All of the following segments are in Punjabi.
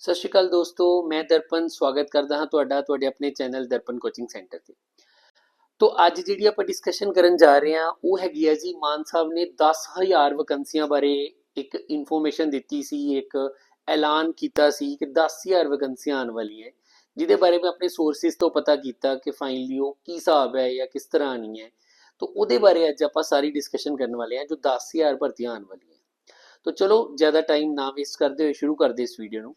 ਸਤਿ ਸ਼੍ਰੀ ਅਕਾਲ ਦੋਸਤੋ, ਮੈਂ ਦਰਪਨ ਸਵਾਗਤ ਕਰਦਾ ਹਾਂ ਤੁਹਾਡਾ, ਤੁਹਾਡੇ ਆਪਣੇ ਚੈਨਲ ਦਰਪਨ ਕੋਚਿੰਗ ਸੈਂਟਰ ਤੇ। ਤੋਂ ਅੱਜ ਜਿਹੜੀ ਆਪਾਂ ਡਿਸਕਸ਼ਨ ਕਰਨ ਜਾ ਰਹੇ ਹਾਂ, ਉਹ ਹੈਗੀ ਹੈ ਜੀ ਮਾਨ ਸਾਹਿਬ ਨੇ 10000 ਵੈਕੰਸੀਆਂ ਬਾਰੇ ਇੱਕ ਇਨਫੋਰਮੇਸ਼ਨ ਦਿੱਤੀ ਸੀ, ਇੱਕ ਐਲਾਨ ਕੀਤਾ ਸੀ ਕਿ 10000 ਵੈਕੰਸੀਆਂ ਆਉਣ ਵਾਲੀਆਂ ਜਿਹਦੇ ਬਾਰੇ ਮੈਂ ਆਪਣੇ ਸੋਰਸਿਸ ਤੋਂ ਪਤਾ ਕੀਤਾ ਕਿ ਫਾਈਨਲੀ ਉਹ ਕੀ ਹਿਸਾਬ ਹੈ ਜਾਂ ਕਿਸ ਤਰ੍ਹਾਂ ਆਣੀ ਹੈ। ਤੋਂ ਉਹਦੇ ਬਾਰੇ ਅੱਜ ਆਪਾਂ ਸਾਰੀ ਡਿਸਕਸ਼ਨ ਕਰਨ ਵਾਲੇ ਹਾਂ ਜੋ 10000 ਭਰਤੀਆਂ ਆਉਣ ਵਾਲੀਆਂ। ਤਾਂ ਚਲੋ, ਜ਼ਿਆਦਾ ਟਾਈਮ ਨਾ ਵੇਸਟ ਕਰਦੇ ਹੋਏ ਸ਼ੁਰੂ ਕਰਦੇ ਇਸ ਵੀਡੀਓ ਨੂੰ।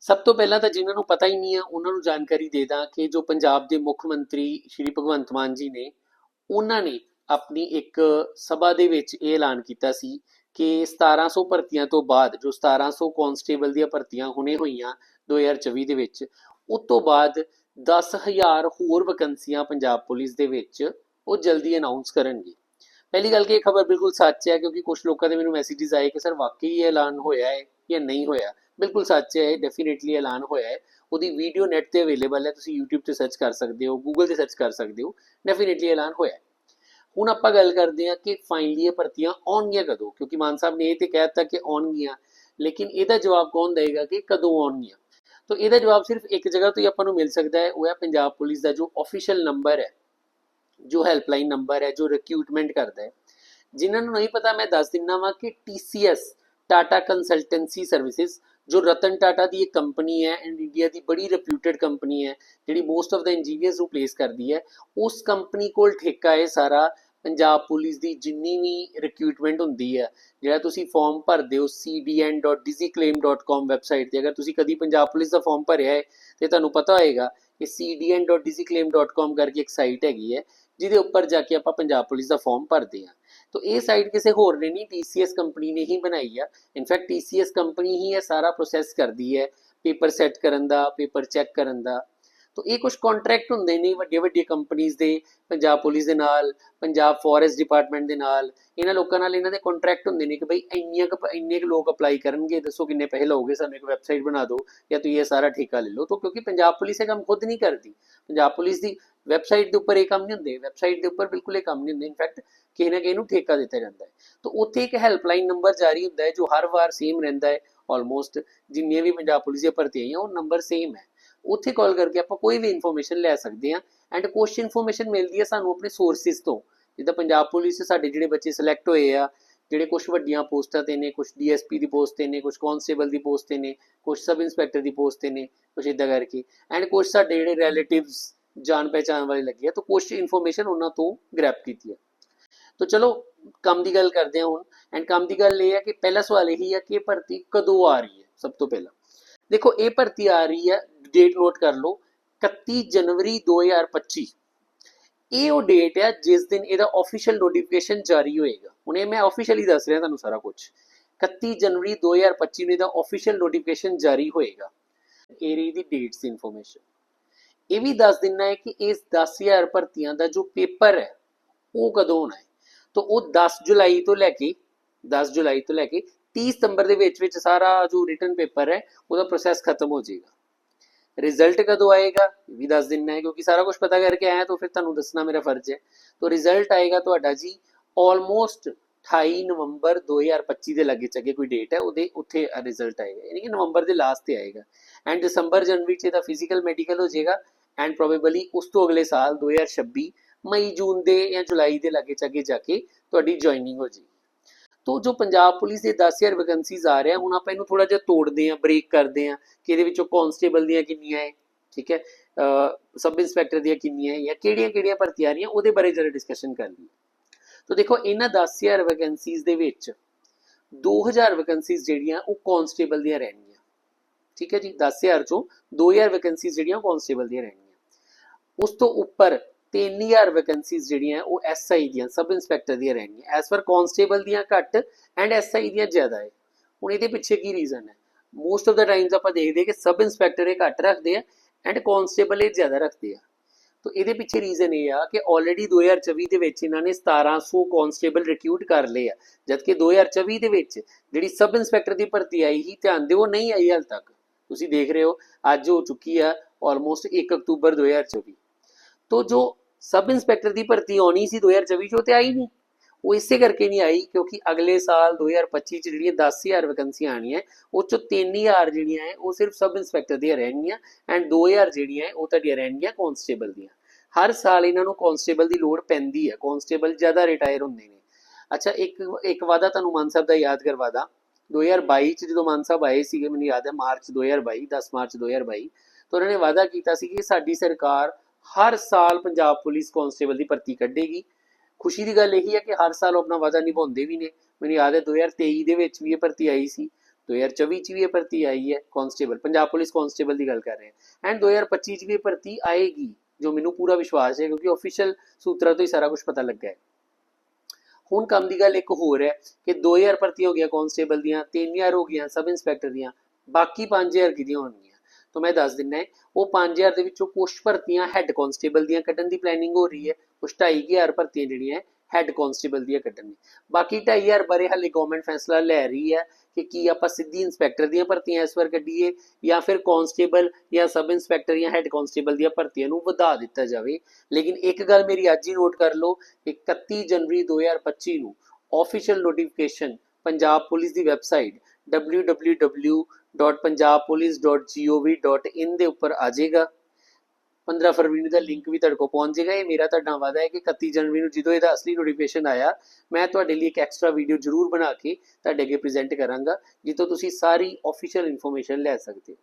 ਸਭ ਤੋਂ ਪਹਿਲਾਂ ਤਾਂ ਜਿਨ੍ਹਾਂ ਨੂੰ ਪਤਾ ਹੀ ਨਹੀਂ ਆ, ਉਹਨਾਂ ਨੂੰ ਜਾਣਕਾਰੀ ਦੇ ਦਾਂ ਕਿ ਜੋ ਪੰਜਾਬ ਦੇ ਮੁੱਖ ਮੰਤਰੀ ਸ਼੍ਰੀ ਭਗਵੰਤ ਮਾਨ ਜੀ ਨੇ, ਉਹਨਾਂ ਨੇ ਆਪਣੀ ਇੱਕ ਸਭਾ ਦੇ ਵਿੱਚ ਇਹ ਐਲਾਨ ਕੀਤਾ ਸੀ ਕਿ 1700 ਭਰਤੀਆਂ ਤੋਂ ਬਾਅਦ, ਜੋ 1700 ਕਨਸਟੇਬਲ ਦੀਆਂ ਭਰਤੀਆਂ ਹੁਣੇ ਹੋਈਆਂ 2024 ਦੇ ਵਿੱਚ, ਉਸ ਤੋਂ ਬਾਅਦ 10000 ਹੋਰ ਵੈਕੈਂਸੀਆਂ ਪੰਜਾਬ ਪੁਲਿਸ ਦੇ ਵਿੱਚ ਉਹ ਜਲਦੀ ਅਨਾਉਂਸ ਕਰਨਗੇ। ਪਹਿਲੀ ਗੱਲ ਕਿ ਇਹ ਖਬਰ ਬਿਲਕੁਲ ਸੱਚ ਹੈ ਕਿਉਂਕਿ ਕੁਝ ਲੋਕਾਂ ਦੇ ਮੈਨੂੰ ਮੈਸੇजेस ਆਏ ਕਿ, ਸਰ, ਵਾਕਈ ਇਹ ਐਲਾਨ ਹੋਇਆ ਹੈ? ਜਾਂ ਨਹੀਂ ਹੋਇਆ। ਬਿਲਕੁਲ ਸੱਚ ਹੈ ਡੈਫੀਨਿਟਲੀ ਐਲਾਨ ਹੋਇਆ ਹੈ। ਉਹਦੀ ਵੀਡੀਓ ਨੈਟ ਤੇ ਅਵੇਲੇਬਲ ਹੈ, ਤੁਸੀਂ YouTube ਤੇ ਸਰਚ ਕਰ ਸਕਦੇ ਹੋ, Google ਤੇ ਸਰਚ ਕਰ ਸਕਦੇ ਹੋ ਡੈਫੀਨਿਟਲੀ ਐਲਾਨ ਹੋਇਆ ਹੈ। ਹੁਣ ਆਪਾਂ ਗੱਲ ਕਰਦੇ ਹਾਂ ਕਿ ਫਾਈਨਲੀ ਇਹ ਭਰਤੀਆਂ ਆਉਣਗੀਆਂ ਕਦੋਂ, ਕਿਉਂਕਿ ਮਾਨ ਸਾਹਿਬ ਨੇ ਇਹ ਤੇ ਕਹਿ ਦਿੱਤਾ ਕਿ ਆਉਣਗੀਆਂ, ਲੇਕਿਨ ਇਹਦਾ ਜਵਾਬ ਕੌਣ ਦੇਗਾ ਕਿ ਕਦੋਂ ਆਉਣਗੀਆਂ? ਤਾਂ ਇਹਦਾ ਜਵਾਬ ਸਿਰਫ ਇੱਕ ਜਗ੍ਹਾ ਤੋਂ ਹੀ ਆਪਾਂ ਨੂੰ ਮਿਲ ਸਕਦਾ ਹੈ, ਉਹ ਹੈ ਪੰਜਾਬ ਪੁਲਿਸ ਦਾ ਜੋ ਅਫੀਸ਼ੀਅਲ ਨੰਬਰ ਹੈ, ਜੋ ਹੈਲਪਲਾਈਨ ਨੰਬਰ ਹੈ, ਜੋ ਰਿਕਰੂਟਮੈਂਟ ਕਰਦਾ ਹੈ। ਜਿਨ੍ਹਾਂ ਨੂੰ ਨਹੀਂ ਪਤਾ, ਮੈਂ ਦੱਸ ਦਿੰਨਾ ਵਾਂ ਕਿ TCS ਟਾਟਾ ਕੰਸਲਟੈਂਸੀ ਸਰਵਿਸਿਜ਼ ਜੋ ਰਤਨ ਟਾਟਾ ਦੀ ਇੱਕ ਕੰਪਨੀ ਹੈ ਐਂਡ ਇੰਡੀਆ ਦੀ ਬੜੀ ਰਿਪਿਊਟਡ ਕੰਪਨੀ ਹੈ, ਜਿਹੜੀ ਮੋਸਟ ਆਫ ਦਾ ਇੰਜੀਨੀਅਰਸ ਨੂੰ ਪਲੇਸ ਕਰਦੀ ਹੈ, ਉਸ ਕੰਪਨੀ ਕੋਲ ਠੇਕਾ ਹੈ ਸਾਰਾ, ਪੰਜਾਬ ਪੁਲਿਸ ਦੀ ਜਿੰਨੀ ਵੀ ਰਿਕਰੂਟਮੈਂਟ ਹੁੰਦੀ ਹੈ, ਜਿਹੜਾ ਤੁਸੀਂ ਫਾਰਮ ਭਰਦੇ ਹੋ cdn.dizzyclaim.com ਵੈਬਸਾਈਟ ਤੇ, ਅਗਰ ਤੁਸੀਂ ਕਦੀ ਪੰਜਾਬ ਪੁਲਿਸ ਦਾ ਫਾਰਮ ਭਰਿਆ ਹੈ, ਤੇ ਤੁਹਾਨੂੰ ਪਤਾ ਹੋਏਗਾ ਕਿ cdn.dizzyclaim.com ਕਰਕੇ ਇੱਕ ਸਾਈਟ ਹੈਗੀ ਹੈ, ਜਿਹਦੇ ਉੱਪਰ ਜਾ ਕੇ ਆਪਾਂ ਪੰਜਾਬ ਪੁਲਿਸ ਦਾ ਫਾਰਮ ਭਰਦੇ ਹਾਂ। ਤਾਂ ਇਹ ਸਾਈਟ ਕਿਸੇ ਹੋਰ ਨੇ ਨਹੀਂ TCS ਕੰਪਨੀ ਨੇ ਹੀ ਬਣਾਈ ਆ। ਇਨਫੈਕਟ TCS ਕੰਪਨੀ ਹੀ ਇਹ ਸਾਰਾ ਪ੍ਰੋਸੈਸ ਕਰਦੀ ਹੈ। ਪੇਪਰ ਸੈੱਟ ਕਰਨ ਦਾ, ਪੇਪਰ ਚੈੱਕ ਕਰਨ ਦਾ। ਤਾਂ ਇਹ ਕੁਝ ਕੰਟਰੈਕਟ ਹੁੰਦੇ ਨੇ ਵੱਡੀਆਂ ਵੱਡੀਆਂ ਕੰਪਨੀਆਂ ਦੇ, ਪੰਜਾਬ ਪੁਲਿਸ ਦੇ ਨਾਲ, ਪੰਜਾਬ ਫੋਰੈਸਟ ਡਿਪਾਰਟਮੈਂਟ ਦੇ ਨਾਲ, ਇਹਨਾਂ ਲੋਕਾਂ ਨਾਲ ਇਹਨਾਂ ਦੇ ਕੰਟਰੈਕਟ ਹੁੰਦੇ ਨੇ ਕਿ ਬਈ ਇੰਨੀਆਂ ਕੁ ਇੰਨੇ ਕੁ ਲੋਕ ਅਪਲਾਈ ਕਰਨਗੇ, ਦੱਸੋ ਕਿੰਨੇ ਪੈਸੇ ਲਓਗੇ, ਸਾਨੂੰ ਇੱਕ ਵੈਬਸਾਈਟ ਬਣਾ ਦਿਓ, ਜਾਂ ਤੁਸੀਂ ਇਹ ਸਾਰਾ ਠੇਕਾ ਲੈ ਲਓ, ਤਾਂ ਕਿਉਂਕਿ ਪੰਜਾਬ ਪੁਲਿਸ ਇਹ ਕੰਮ ਖੁਦ ਨਹੀਂ ਕਰਦੀ। ਪੰਜਾਬ ਪੁਲਿਸ ਦੀ ਵੈਬਸਾਈਟ ਦੇ ਉੱਪਰ ਇਹ ਕੰਮ ਨਹੀਂ ਹੁੰਦੇ ਵੈਬਸਾਈਟ ਦੇ ਉੱਪਰ ਬਿਲਕੁਲ ਇਹ ਕੰਮ ਨਹੀਂ ਹੁੰਦੇ ਇਨਫੈਕਟ ਕਿਸੇ ਨਾ ਕਿਸੇ ਨੂੰ ਠੇਕਾ ਦਿੱਤਾ ਜਾਂਦਾ ਹੈ। ਤਾਂ ਉੱਥੇ ਇੱਕ ਹੈਲਪਲਾਈਨ ਨੰਬਰ ਜਾਰੀ ਹੁੰਦਾ ਹੈ, ਜੋ ਹਰ ਵਾਰ ਸੇਮ ਰਹਿੰਦਾ ਹੈ ਆਲਮੋਸਟ ਜਿੰਨੀਆਂ ਵੀ ਪੰਜਾਬ ਪੁਲਿਸ ਦੀਆਂ ਭਰਤੀਆਂ ਆਈਆਂ, ਉਹ ਨੰਬਰ ਸੇਮ ਹੈ। ਉੱਥੇ ਕਾਲ ਕਰਕੇ ਆਪਾਂ ਕੋਈ ਵੀ ਇਨਫੋਰਮੇਸ਼ਨ ਲੈ ਸਕਦੇ ਹਾਂ ਐਂਡ ਕੁਝ ਇਨਫੋਰਮੇਸ਼ਨ ਮਿਲਦੀ ਹੈ ਸਾਨੂੰ ਆਪਣੇ ਸੋਰਸਿਸ ਤੋਂ। ਜਿੱਦਾਂ ਪੰਜਾਬ ਪੁਲਿਸ 'ਚ ਸਾਡੇ ਜਿਹੜੇ ਬੱਚੇ ਸਿਲੈਕਟ ਹੋਏ ਆ, ਜਿਹੜੇ ਕੁਝ ਵੱਡੀਆਂ ਪੋਸਟਾਂ ਤੇ ਨੇ ਕੁਝ ਡੀਐਸਪੀ ਦੀ ਪੋਸਟ ਤੇ ਨੇ ਕੁਝ ਕਾਂਸਟੇਬਲ ਦੀ ਪੋਸਟ ਤੇ ਨੇ ਕੁਝ ਸਬ ਇੰਸਪੈਕਟਰ ਦੀ ਪੋਸਟ ਤੇ ਨੇ ਕੁਝ ਇਦਾਂ ਕਰਕੇ। ਐਂਡ ਕੁਝ ਸਾਡੇ ਜਿਹੜੇ ਰਿਲੇਟਿਵਸ ਜਾਣ ਪਹਿਚਾਣ ਵਾਲੇ ਲੱਗੇ ਆ, ਤਾਂ ਕੁਝ ਇਨਫੋਰਮੇਸ਼ਨ ਉਹਨਾਂ ਤੋਂ ਗ੍ਰੈਬ ਕੀਤੀ ਹੈ ਤਾਂ ਚਲੋ, ਕੰਮ ਦੀ ਗੱਲ ਕਰਦੇ ਹਾਂ ਹੁਣ। ਐਂਡ ਕੰਮ ਦੀ ਗੱਲ ਇਹ ਹੈ ਕਿ ਪਹਿਲਾ ਸਵਾਲ ਇਹੀ ਹੈ ਕਿ ਇਹ ਭਰਤੀ ਕਦੋਂ ਆ ਰਹੀ ਹੈ, ਸਭ ਤੋਂ ਪਹਿਲਾਂ। ਦੇਖੋ, ਇਹ ਭਰਤੀ ਆ ਰਹੀ ਹੈ ਡੇਟ ਨੋਟ ਕਰ ਲਓ 31 ਜਨਵਰੀ 2025 ਇਹ ਉਹ ਡੇਟ ਹੈ ਜਿਸ ਦਿਨ ਇਹਦਾ ਆਫੀਸ਼ੀਅਲ ਨੋਟੀਫਿਕੇਸ਼ਨ ਜਾਰੀ ਹੋਏਗਾ। ਹੁਣ ਇਹ ਮੈਂ ਆਫੀਸ਼ੀਅਲੀ ਦੱਸ ਰਿਹਾ ਤੁਹਾਨੂੰ ਸਾਰਾ ਕੁਝ 31 ਜਨਵਰੀ 2025 ਨੂੰ ਇਹਦਾ ਆਫੀਸ਼ੀਅਲ ਨੋਟੀਫਿਕੇਸ਼ਨ ਜਾਰੀ ਹੋਏਗਾ। ਏਰੀ ਦੀ ਡੇਟਸ ਇਨਫੋਰਮੇਸ਼ਨ ਇਹ ਵੀ ਦੱਸ ਦਿੰਨਾ ਹੈ ਕਿ ਇਸ 10000 ਭਰਤੀਆਂ ਦਾ ਜੋ ਪੇਪਰ ਹੈ, ਉਹ ਕਦੋਂ ਹੋਣਾ ਹੈ? ਤਾਂ ਉਹ 10 ਜੁਲਾਈ ਤੋਂ ਲੈ ਕੇ 10 ਜੁਲਾਈ ਤੋਂ ਲੈ ਕੇ 30 ਸਤੰਬਰ ਦੇ ਵਿੱਚ ਵਿੱਚ ਸਾਰਾ ਜੋ ਰਿਟਨ ਪੇਪਰ ਹੈ, ਉਹਦਾ ਪ੍ਰੋਸੈਸ ਖਤਮ ਹੋ ਜਾਏਗਾ। ਰਿਜ਼ਲਟ ਕਦੋਂ ਆਏਗਾ ਇਹ ਵੀ ਦੱਸ ਦਿੰਨਾ ਹੈ ਕਿਉਂਕਿ ਸਾਰਾ ਕੁਝ ਪਤਾ ਕਰਕੇ ਆਇਆ ਤਾਂ ਫਿਰ ਤੁਹਾਨੂੰ ਦੱਸਣਾ ਮੇਰਾ ਫਰਜ਼ ਹੈ ਤਾਂ ਰਿਜ਼ਲਟ ਆਏਗਾ ਤੁਹਾਡਾ ਜੀ ਆਲਮੋਸਟ 28 ਨਵੰਬਰ 2025 ਦੇ ਲੱਗੇ ਚੱਗੇ ਕੋਈ ਡੇਟ ਹੈ ਉਹਦੇ ਉੱਥੇ ਰਿਜ਼ਲਟ ਆਏਗਾ ਯਾਨੀ ਕਿ ਨਵੰਬਰ ਦੇ ਲਾਸਟ ਤੇ ਆਏਗਾ ਐਂਡ ਦਸੰਬਰ ਜਨਵਰੀ ਚ ਇਹਦਾ ਫਿਜ਼ੀਕਲ ਮੈਡੀਕਲ ਹੋ ਜਾਏਗਾ ਐਂਡ ਪ੍ਰੋਬੇਬਲੀ ਉਸ ਤੋਂ ਅਗਲੇ ਸਾਲ 2026 ਮਈ ਜੂਨ ਦੇ ਜਾਂ ਜੁਲਾਈ ਦੇ ਲੱਗੇ ਚੱਗੇ ਜਾ ਕੇ ਤੁਹਾਡੀ ਜੁਆਇਨਿੰਗ ਹੋ ਜਾਏਗੀ ਤੋ ਜੋ ਪੰਜਾਬ ਪੁਲਿਸ ਦੇ 10000 ਵੈਕੈਂਸੀਜ਼ ਆ ਰਿਹਾ ਹੁਣ ਆਪਾਂ ਇਹਨੂੰ ਥੋੜਾ ਜਿਹਾ ਤੋੜਦੇ ਆਂ ਬ੍ਰੇਕ ਕਰਦੇ ਆਂ ਕਿ ਇਹਦੇ ਵਿੱਚੋਂ ਕਾਂਸਟੇਬਲ ਦੀਆਂ ਕਿੰਨੀਆਂ ਹੈ, ਠੀਕ ਹੈ? ਸਬ ਇੰਸਪੈਕਟਰ ਦੀਆਂ ਕਿੰਨੀਆਂ ਹੈ ਜਾਂ ਕਿਹੜੀਆਂ ਕਿਹੜੀਆਂ ਭਰਤੀਆਂ ਆ ਰਹੀਆਂ, ਉਹਦੇ ਬਾਰੇ ਜਰਾ ਡਿਸਕਸ਼ਨ ਕਰ ਲਈਏ। ਤਾਂ ਦੇਖੋ, ਇਹਨਾਂ 10000 ਵੈਕੈਂਸੀਜ਼ ਦੇ ਵਿੱਚ 2000 ਵੈਕੈਂਸੀਜ਼ ਜਿਹੜੀਆਂ, ਉਹ ਕਾਂਸਟੇਬਲ ਦੀਆਂ ਰਹਿਣਗੀਆਂ। ਠੀਕ ਹੈ ਜੀ? 10000 ਚੋਂ 2000 ਵੈਕੈਂਸੀਜ਼ ਜਿਹੜੀਆਂ ਕਾਂਸਟੇਬਲ ਦੀਆਂ ਰਹਿਣਗੀਆਂ। ਉਸ ਤੋਂ ਉੱਪਰ 3000 ਵੈਕੈਂਸੀਜ਼ ਜਿਹੜੀਆਂ ਉਹ ਐਸਆਈ ਦੀਆਂ, ਸਬ ਇੰਸਪੈਕਟਰ ਦੀਆਂ ਰਹਿਣਗੀਆਂ। ਐਸ ਪਰ ਕਾਂਸਟੇਬਲ ਦੀਆਂ ਘੱਟ ਐਂਡ ਐਸਆਈ ਦੀਆਂ ਜ਼ਿਆਦਾ ਹੈ। ਹੁਣ ਇਹਦੇ ਪਿੱਛੇ ਕੀ ਰੀਜ਼ਨ ਹੈ? ਮੋਸਟ ਆਫ ਦਾ ਟਾਈਮਸ ਆਪਾਂ ਦੇਖਦੇ ਕਿ ਸਬ ਇੰਸਪੈਕਟਰ ਇਹ ਘੱਟ ਰੱਖਦੇ ਆ ਐਂਡ ਕਾਂਸਟੇਬਲ ਇਹ ਜ਼ਿਆਦਾ ਰੱਖਦੇ ਆ। ਤਾਂ ਇਹਦੇ ਪਿੱਛੇ ਰੀਜ਼ਨ ਇਹ ਆ ਕਿ ਆਲਰੇਡੀ 2024 ਦੇ ਵਿੱਚ ਇਹਨਾਂ ਨੇ 1700 ਕਾਂਸਟੇਬਲ ਰਿਕਰੂਟ ਕਰ ਲਏ ਆ। ਜਦਕਿ 2024 ਦੇ ਵਿੱਚ ਜਿਹੜੀ ਸਬ ਇੰਸਪੈਕਟਰ ਦੀ ਭਰਤੀ ਆਈ ਹੀ ਧਿਆਨ ਦਿਓ ਨਹੀਂ ਆਈ ਹਾਲ ਤੱਕ। ਤੁਸੀਂ ਦੇਖ ਰਹੇ ਹੋ, ਅੱਜ ਹੋ ਚੁੱਕੀ ਆ ਆਲਮੋਸਟ 1 ਅਕਤੂਬਰ 2024 ਤੋਂ ਜੋ ਸਬ ਇੰਸਪੈਕਟਰ ਦੀ ਭਰਤੀ ਆਉਣੀ ਸੀ 2024 ਚ ਤੇ ਆਈ ਨਹੀਂ। ਉਹ ਇਸੇ ਕਰਕੇ ਨਹੀਂ ਆਈ, ਕਿਉਂਕਿ ਅਗਲੇ ਸਾਲ 2025 ਚ ਜਿਹੜੀਆਂ 10000 ਵੈਕੈਂਸੀਆਂ ਆਣੀਆਂ ਉਹ ਚੋਂ 3000 ਜਿਹੜੀਆਂ ਹੈ, ਉਹ ਸਿਰਫ ਸਬ ਇੰਸਪੈਕਟਰ ਦੀਆਂ ਰਹਿਣਗੀਆਂ ਐਂਡ 2000 ਜਿਹੜੀਆਂ ਹੈ, ਉਹ ਤੁਹਾਡੀਆਂ ਰਹਿਣਗੀਆਂ ਕਾਂਸਟੇਬਲ ਦੀਆਂ। ਹਰ ਸਾਲ ਇਹਨਾਂ ਨੂੰ ਕਾਂਸਟੇਬਲ ਦੀ ਲੋੜ ਪੈਂਦੀ ਹੈ, ਕਾਂਸਟੇਬਲ ਜ਼ਿਆਦਾ ਰਿਟਾਇਰ ਹੁੰਦੇ ਨੇ। ਅੱਛਾ, ਇੱਕ ਇੱਕ ਵਾਦਾ ਤੁਹਾਨੂੰ ਮਾਨ ਸਾਹਿਬ ਦਾ ਯਾਦ ਕਰਵਾਦਾ 2022 ਚ ਜਦੋਂ ਮਾਨ ਸਾਹਿਬ ਆਏ ਸੀਗੇ, ਮੈਨੂੰ ਯਾਦ ਹੈ ਮਾਰਚ 2022 10 ਮਾਰਚ 2022 ਤਾਂ ਉਹਨਾਂ ਨੇ ਵਾਅਦਾ ਕੀਤਾ ਸੀ ਕਿ ਸਾਡੀ ਸਰਕਾਰ ਹਰ ਸਾਲ ਪੰਜਾਬ ਪੁਲਿਸ ਕਾਂਸਟੇਬਲ ਦੀ ਭਰਤੀ ਕੱਢੇਗੀ। ਖੁਸ਼ੀ ਦੀ ਗੱਲ ਇਹ ਹੈ ਕਿ ਹਰ ਸਾਲ ਉਹ ਆਪਣਾ ਵਾਅਦਾ ਨਿਭਾਉਂਦੇ ਵੀ ਨੇ। ਮੈਨੂੰ ਯਾਦ ਹੈ 2023 ਦੇ ਵਿੱਚ ਵੀ ਇਹ ਭਰਤੀ ਆਈ ਸੀ। 2024 ਚ ਵੀ ਇਹ ਭਰਤੀ ਆਈ ਹੈ ਕਾਂਸਟੇਬਲ, ਪੰਜਾਬ ਪੁਲਿਸ ਕਾਂਸਟੇਬਲ ਦੀ ਗੱਲ ਕਰ ਰਹੇ ਹਾਂ। ਐਂਡ 2025 ਚ ਵੀ ਇਹ ਭਰਤੀ ਆਏਗੀ, ਜੋ ਮੈਨੂੰ ਪੂਰਾ ਵਿਸ਼ਵਾਸ ਹੈ ਕਿਉਂਕਿ ਆਫੀਸ਼ੀਅਲ ਸੂਤਰਾਂ ਤੋਂ ਹੀ ਸਾਰਾ ਕੁਝ ਪਤਾ ਲੱਗਾ ਹੈ। ਹੁਣ ਕੰਮ ਦੀ ਗੱਲ ਇੱਕ ਹੋਰ ਹੈ ਕਿ 2000 ਭਰਤੀ ਹੋ ਗਿਆ ਕਾਂਸਟੇਬਲ ਦੀਆਂ 3000 ਹੋ ਗਈਆਂ ਸਬ ਇੰਸਪੈਕਟਰ ਦੀਆਂ, ਬਾਕੀ 5000 ਕਿਹਦੀਆਂ ਹੋਣਗੀਆਂ? ਤਾਂ ਮੈਂ ਦੱਸ ਦਿੰਨਾ ਹੈ, ਉਹ 5000 ਦੇ ਵਿੱਚੋਂ ਕੁਝ ਭਰਤੀਆਂ ਹੈੱਡ ਕਾਂਸਟੇਬਲ ਦੀਆਂ ਕੱਢਣ ਦੀ ਪਲੈਨਿੰਗ ਹੋ ਰਹੀ ਹੈ ਕੁਝ 2500 ਭਰਤੀਆਂ ਜਿਹੜੀਆਂ ਹੈੱਡ ਕਾਂਸਟੇਬਲ ਦੀਆਂ ਕੱਢਣ ਦੀ। ਬਾਕੀ 2500 ਬਾਰੇ ਹਾਲੇ ਗਵਰਨਮੈਂਟ ਫੈਸਲਾ ਲੈ ਰਹੀ ਹੈ ਕਿ ਕੀ ਆਪਾਂ ਸਿੱਧੀ ਇੰਸਪੈਕਟਰ ਦੀਆਂ ਭਰਤੀਆਂ ਇਸ ਵਾਰ ਕੱਢੀਏ ਜਾਂ ਫਿਰ ਕਾਂਸਟੇਬਲ ਜਾਂ ਸਬ ਇੰਸਪੈਕਟਰ ਜਾਂ ਹੈੱਡ ਕਾਂਸਟੇਬਲ ਦੀਆਂ ਭਰਤੀਆਂ ਨੂੰ ਵਧਾ ਦਿੱਤਾ ਜਾਵੇ। ਲੇਕਿਨ ਇੱਕ ਗੱਲ ਮੇਰੀ ਅੱਜ ਹੀ ਨੋਟ ਕਰ ਲਓ ਕਿ 31 ਜਨਵਰੀ 2025 ਨੂੰ ਆਫੀਸ਼ੀਅਲ ਨੋਟੀਫਿਕੇਸ਼ਨ ਪੰਜਾਬ ਪੁਲਿਸ ਦੀ ਵੈਬਸਾਈਟ www.punjabpolice.gov.in ਦੇ ਉੱਪਰ ਆ ਜਾਏਗਾ। 15 ਫਰਵਰੀ ਨੂੰ ਦਾ ਲਿੰਕ ਵੀ ਤੁਹਾਡੇ ਕੋਲ ਪਹੁੰਚ ਜਾਏਗਾ। ਇਹ ਮੇਰਾ ਤੁਹਾਡਾ ਵਾਅਦਾ ਹੈ ਕਿ 31 ਜਨਵਰੀ ਨੂੰ ਜਦੋਂ ਇਹਦਾ ਅਸਲੀ ਨੋਟੀਫਿਕੇਸ਼ਨ ਆਇਆ, ਮੈਂ ਤੁਹਾਡੇ ਲਈ ਇੱਕ ਐਕਸਟਰਾ ਵੀਡੀਓ ਜ਼ਰੂਰ ਬਣਾ ਕੇ ਤੁਹਾਡੇ ਅੱਗੇ ਪ੍ਰੈਜ਼ੈਂਟ ਕਰਾਂਗਾ, ਜਿੱਥੋਂ ਤੁਸੀਂ ਸਾਰੀ ਆਫੀਸ਼ੀਅਲ ਇਨਫੋਰਮੇਸ਼ਨ ਲੈ ਸਕਦੇ ਹੋ।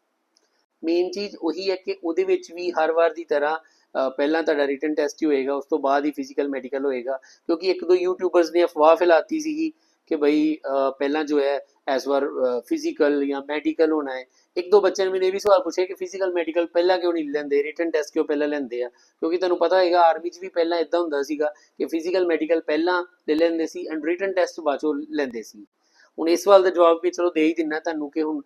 ਮੇਨ ਚੀਜ਼ ਉਹੀ ਹੈ ਕਿ ਉਹਦੇ ਵਿੱਚ ਵੀ ਹਰ ਵਾਰ ਦੀ ਤਰ੍ਹਾਂ ਪਹਿਲਾਂ ਤੁਹਾਡਾ ਰਿਟਨ ਟੈਸਟ ਹੀ ਹੋਏਗਾ, ਉਸ ਤੋਂ ਬਾਅਦ ਹੀ ਫਿਜ਼ੀਕਲ ਮੈਡੀਕਲ ਹੋਏਗਾ, ਕਿਉਂਕਿ ਇੱਕ ਦੋ ਯੂਟਿਊਬਰਸ ਨੇ ਅਫਵਾਹ ਫੈਲਾਤੀ ਸੀਗੀ ਕਿ ਬਈ ਅ, ਪਹਿਲਾਂ ਜੋ ਹੈ ਇਸ ਵਾਰ ਫਿਜ਼ੀਕਲ ਜਾਂ ਮੈਡੀਕਲ ਹੋਣਾ ਹੈ। ਇੱਕ ਦੋ ਬੱਚਿਆਂ ਨੇ ਮੈਨੂੰ ਇਹ ਵੀ ਸਵਾਲ ਪੁੱਛਿਆ ਕਿ ਫਿਜ਼ੀਕਲ ਮੈਡੀਕਲ ਪਹਿਲਾਂ ਕਿਉਂ ਨਹੀਂ ਲੈਂਦੇ? ਰਿਟਨ ਟੈਸਟ ਕਿਉਂ ਪਹਿਲਾਂ ਲੈਂਦੇ ਆ? ਕਿਉਂਕਿ ਤੁਹਾਨੂੰ ਪਤਾ ਹੋਏਗਾ ਆਰਮੀ 'ਚ ਵੀ ਪਹਿਲਾਂ ਇਦਾਂ ਹੁੰਦਾ ਸੀਗਾ ਕਿ ਫਿਜ਼ੀਕਲ ਮੈਡੀਕਲ ਪਹਿਲਾਂ ਲੈ ਲੈਂਦੇ ਸੀ ਐਂਡ ਰਿਟਨ ਟੈਸਟ ਬਾਅਦ ਚੋਂ ਲੈਂਦੇ ਸੀ। ਹੁਣ ਇਸ ਸਵਾਲ ਦਾ ਜਵਾਬ ਵੀ ਚਲੋ ਦੇ ਹੀ ਦਿੰਨਾ ਤੁਹਾਨੂੰ ਕਿ ਹੁਣ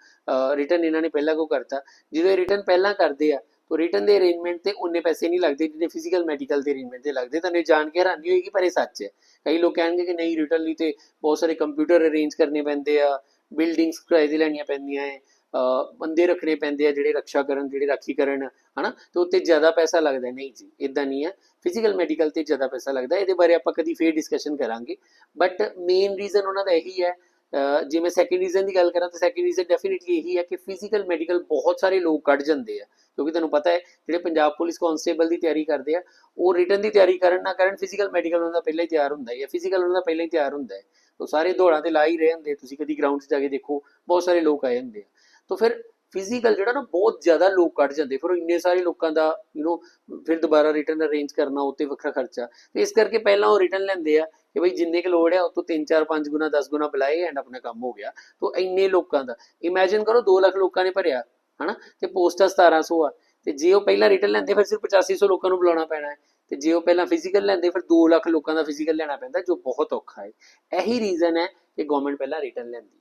ਰਿਟਨ ਇਹਨਾਂ ਨੇ ਪਹਿਲਾਂ ਕਿਉਂ ਕਰਤਾ? ਜਦੋਂ ਇਹ ਰਿਟਨ ਪਹਿਲਾਂ ਕਰਦੇ ਆ ਤਾਂ ਰਿਟਨ ਦੇ ਅਰੇਂਜਮੈਂਟ ਤੇ ਉਨੇ ਪੈਸੇ ਨਹੀਂ ਲੱਗਦੇ ਜਿੰਨੇ ਫਿਜ਼ੀਕਲ ਮੈਡੀਕਲ ਦੇ ਅਰੇਂਜਮੈਂਟ ਤੇ ਲੱਗਦੇ। ਤੁਹਾਨੂੰ ਇਹ ਜਾਣ ਕੇ ਹੈਰਾਨੀ ਹੋਏਗੀ, ਪਰ ਇਹ ਸੱਚ ਹੈ। ਕਈ ਲੋਕ ਕਹਿਣਗੇ ਕਿ ਨਹੀਂ ਰਿਟਨ ਲਈ ਤੇ ਬਹੁਤ ਸਾਰੇ ਕੰਪਿਊਟਰ ਅਰੇਂਜ ਕਰਨੇ ਪੈਂਦੇ ਆ ਬਿਲਡਿੰਗਸ ਕਿਰਾਏ ਲੈਣੀਆਂ ਪੈਂਦੀਆਂ ਹੈ ਬੰਦੇ ਰੱਖਣੇ ਪੈਂਦੇ ਆ ਜਿਹੜੇ ਰੱਖਿਆ ਕਰਨ ਜਿਹੜੇ ਰਾਖੀ ਕਰਨ ਹਨਾ? ਤੇ ਉੱਤੇ ਜ਼ਿਆਦਾ ਪੈਸਾ ਲੱਗਦਾ ਨਹੀਂ ਜੀ ਇਦਾਂ ਨਹੀਂ ਹੈ। ਫਿਜ਼ੀਕਲ ਮੈਡੀਕਲ ਤੇ ਜ਼ਿਆਦਾ ਪੈਸਾ ਲੱਗਦਾ ਇਹਦੇ ਬਾਰੇ ਆਪਾਂ ਕਦੀ ਫੇਰ ਡਿਸਕਸ਼ਨ ਕਰਾਂਗੇ। ਬਟ ਮੇਨ ਰੀਜ਼ਨ ਉਹਨਾਂ ਦਾ ਇਹੀ ਹੈ ਜੇ ਮੈਂ ਸੈਕਿੰਡ ਰੀਜ਼ਨ ਦੀ ਗੱਲ ਕਰਾਂ ਤਾਂ ਸੈਕਿੰਡ ਰੀਜ਼ਨ ਡੈਫੀਨਿਟਲੀ ਇਹੀ ਹੈ ਕਿ ਫਿਜ਼ੀਕਲ ਮੈਡੀਕਲ ਬਹੁਤ ਸਾਰੇ ਲੋਕ ਕੱਢ ਜਾਂਦੇ ਆ, ਕਿਉਂਕਿ ਤੁਹਾਨੂੰ ਪਤਾ ਹੈ, ਜਿਹੜੇ ਪੰਜਾਬ ਪੁਲਿਸ ਕਾਂਸਟੇਬਲ ਦੀ ਤਿਆਰੀ ਕਰਦੇ ਆ, ਉਹ ਰਿਟਰਨ ਦੀ ਤਿਆਰੀ ਕਰਨ ਨਾ ਕਰਨ ਫਿਜ਼ੀਕਲ ਮੈਡੀਕਲ ਉਹਨਾਂ ਦਾ ਪਹਿਲਾਂ ਹੀ ਤਿਆਰ ਹੁੰਦਾ ਹੈ ਜਾਂ ਫਿਜ਼ੀਕਲ ਉਹਨਾਂ ਦਾ ਪਹਿਲਾਂ ਹੀ ਤਿਆਰ ਹੁੰਦਾ ਹੈ। ਉਹ ਸਾਰੇ ਦੌੜਾਂ ਤੇ ਲਾ ਹੀ ਰਹੇ ਹੁੰਦੇ ਤੁਸੀਂ ਕਦੀ ਗਰਾਊਂਡ 'ਚ ਜਾ ਕੇ ਦੇਖੋ, ਬਹੁਤ ਸਾਰੇ ਲੋਕ ਆਏ ਹੁੰਦੇ ਆ। ਤਾਂ ਫਿਰ ਫਿਜ਼ੀਕਲ ਜਿਹੜਾ ਨਾ ਬਹੁਤ ਜ਼ਿਆਦਾ ਲੋਕ ਕੱਢ ਜਾਂਦੇ, ਫਿਰ ਉਹ ਇੰਨੇ ਸਾਰੇ ਲੋਕਾਂ ਦਾ ਯੂ نو ਫਿਰ ਦੁਬਾਰਾ ਰਿਟਰਨ ਅਰੇਂਜ ਕਰਨਾ, ਉੱਤੇ ਵੱਖਰਾ ਖਰਚਾ। ਤੇ ਇਸ ਕਰਕੇ ਪਹਿਲਾਂ ਉਹ ਰਿਟਰਨ ਲੈਂਦੇ ਆ ਕਿ ਬਈ ਜਿੰਨੇ ਕੁ ਲੋੜ ਹੈ ਉਹ ਤੋਂ 3 4 5 ਗੁਣਾ 10 ਗੁਣਾ ਬੁਲਾਏ ਐਂਡ ਆਪਣਾ ਕੰਮ ਹੋ ਗਿਆ। ਤਾਂ ਇੰਨੇ ਲੋਕਾਂ ਦਾ। ਇਮੇਜਿਨ ਕਰੋ 2 ਲੱਖ ਲੋਕਾਂ ਨੇ ਭਰਿਆ, ਹਨਾ? ਤੇ ਪੋਸਟਾਂ 1700 ਆ। ਤੇ ਜੇ ਉਹ ਪਹਿਲਾਂ ਰਿਟਰਨ ਲੈਂਦੇ, ਫਿਰ ਸਿਰਫ 8500 ਲੋਕਾਂ ਨੂੰ ਬੁਲਾਉਣਾ ਪੈਣਾ ਹੈ। ਤੇ ਜੇ ਉਹ ਪਹਿਲਾਂ ਫਿਜ਼ੀਕਲ ਲੈਂਦੇ, ਫਿਰ 2 ਲੱਖ ਲੋਕਾਂ ਦਾ ਫਿਜ਼ੀਕਲ ਲੈਣਾ ਪੈਂਦਾ, ਜੋ ਬਹੁਤ ਔਖਾ ਹੈ। ਇਹੀ ਰੀਜ਼ਨ ਹੈ ਕਿ ਗਵਰਨਮੈਂਟ ਪਹਿਲਾਂ ਰਿਟਰਨ ਲੈਂਦੀ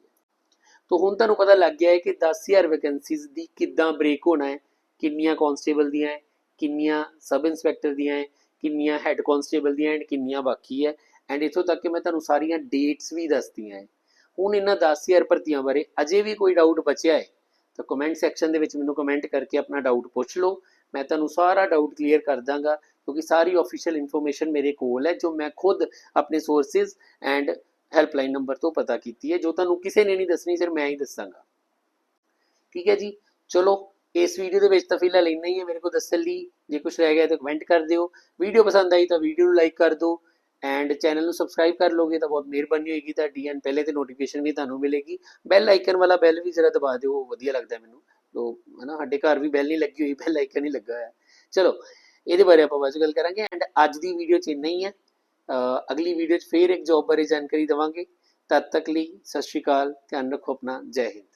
ਤਾਂ ਹੁਣ ਤੁਹਾਨੂੰ ਪਤਾ ਲੱਗ ਗਿਆ ਹੈ ਕਿ 10000 ਵੈਕੈਂਸੀਜ਼ ਦੀ ਕਿੱਦਾਂ ਬ੍ਰੇਕ ਹੋਣਾ ਹੈ, ਕਿੰਨੀਆਂ ਕਾਂਸਟੇਬਲ ਦੀਆਂ ਹੈ, ਕਿੰਨੀਆਂ ਸਬ ਇੰਸਪੈਕਟਰ ਦੀਆਂ ਹੈ, ਕਿੰਨੀਆਂ ਹੈੱਡ ਕਾਂਸਟੇਬਲ ਦੀਆਂ ਐਂਡ ਕਿੰਨੀਆਂ ਬਾਕੀ ਹੈ। ਐਂਡ ਇਥੋਂ ਤੱਕ ਕਿ ਮੈਂ ਤੁਹਾਨੂੰ ਸਾਰੀਆਂ ਡੇਟਸ ਵੀ ਦੱਸਤੀਆਂ ਹੈ। ਹੁਣ ਇਹਨਾਂ 10000 ਭਰਤੀਆਂ ਬਾਰੇ ਅਜੇ ਵੀ ਕੋਈ ਡਾਊਟ ਬਚਿਆ ਹੈ, ਤਾਂ ਕਮੈਂਟ ਸੈਕਸ਼ਨ ਦੇ ਵਿੱਚ ਮੈਨੂੰ ਕਮੈਂਟ ਕਰਕੇ ਆਪਣਾ ਡਾਊਟ ਪੁੱਛ ਲਓ। ਮੈਂ ਤੁਹਾਨੂੰ ਸਾਰਾ ਡਾਊਟ ਕਲੀਅਰ ਕਰ ਦਾਂਗਾ, ਕਿਉਂਕਿ ਸਾਰੀ ਆਫੀਸ਼ੀਅਲ ਇਨਫੋਰਮੇਸ਼ਨ ਮੇਰੇ ਕੋਲ ਹੈ, ਜੋ ਮੈਂ ਖੁਦ ਆਪਣੇ ਸੋਰਸਸ ਐਂਡ ਹੈਲਪਲਾਈਨ ਨੰਬਰ ਤੋਂ ਪਤਾ ਕੀਤੀ ਹੈ, ਜੋ ਤੁਹਾਨੂੰ ਕਿਸੇ ਨੇ ਨਹੀਂ ਦੱਸਣੀ ਸਿਰ ਮੈਂ ਹੀ ਦੱਸਾਂਗਾ। ਠੀਕ ਹੈ ਜੀ? ਚਲੋ, ਇਸ ਵੀਡੀਓ ਦੇ ਵਿੱਚ ਤਾਂ ਫਿਲਹਾਲ ਇੰਨਾ ਹੀ ਹੈ, ਮੇਰੇ ਕੋਲ ਦੱਸਣ ਲਈ। ਜੇ ਕੁਝ ਰਹਿ ਗਿਆ ਤਾਂ ਕਮੈਂਟ ਕਰ ਦਿਓ। ਵੀਡੀਓ ਪਸੰਦ ਆਈ ਤਾਂ ਵੀਡੀਓ ਨੂੰ ਲਾਈਕ ਕਰ ਦਿਓ ਐਂਡ ਚੈਨਲ ਨੂੰ ਸਬਸਕ੍ਰਾਈਬ ਕਰ ਲੋਗੇ ਤਾਂ ਬਹੁਤ ਮਿਹਰਬਾਨੀ ਹੋਏਗੀ ਤੁਹਾਡੀ ਐਂਡ ਪਹਿਲੇ ਤੇ ਨੋਟੀਫਿਕੇਸ਼ਨ ਵੀ ਤੁਹਾਨੂੰ ਮਿਲੇਗੀ। ਬੈਲ ਆਈਕਨ ਵਾਲਾ ਬੈਲ ਵੀ ਜ਼ਰਾ ਦਬਾ ਦਿਓ ਵਧੀਆ ਲੱਗਦਾ ਹੈ ਮੈਨੂੰ। ਤੋ, ਹਨਾ, ਸਾਡੇ ਘਰ ਵੀ ਬੈਲ ਨਹੀਂ ਲੱਗੀ ਹੋਈ ਬੈਲ ਆਈਕਨ ਹੀ ਲੱਗਾ ਹੋਇਆ। ਚਲੋ, ਇਹਦੇ ਬਾਰੇ ਆਪਾਂ ਬਾਅਦ 'ਚ ਗੱਲ ਕਰਾਂਗੇ ਐਂਡ ਅੱਜ ਦੀ ਵੀਡੀਓ 'ਚ ਇੰਨਾ ਹੀ ਹੈ। ਅਹ ਅਗਲੀ ਵੀਡੀਓ 'ਚ ਫੇਰ ਇੱਕ ਜੌਬ ਬਾਰੇ ਜਾਣਕਾਰੀ ਦਵਾਂਗੇ। ਤਦ ਤੱਕ ਲਈ ਸਤਿ ਸ਼੍ਰੀ ਅਕਾਲ, ਧਿਆਨ ਰੱਖੋ ਆਪਣਾ, ਜੈ ਹਿੰਦ।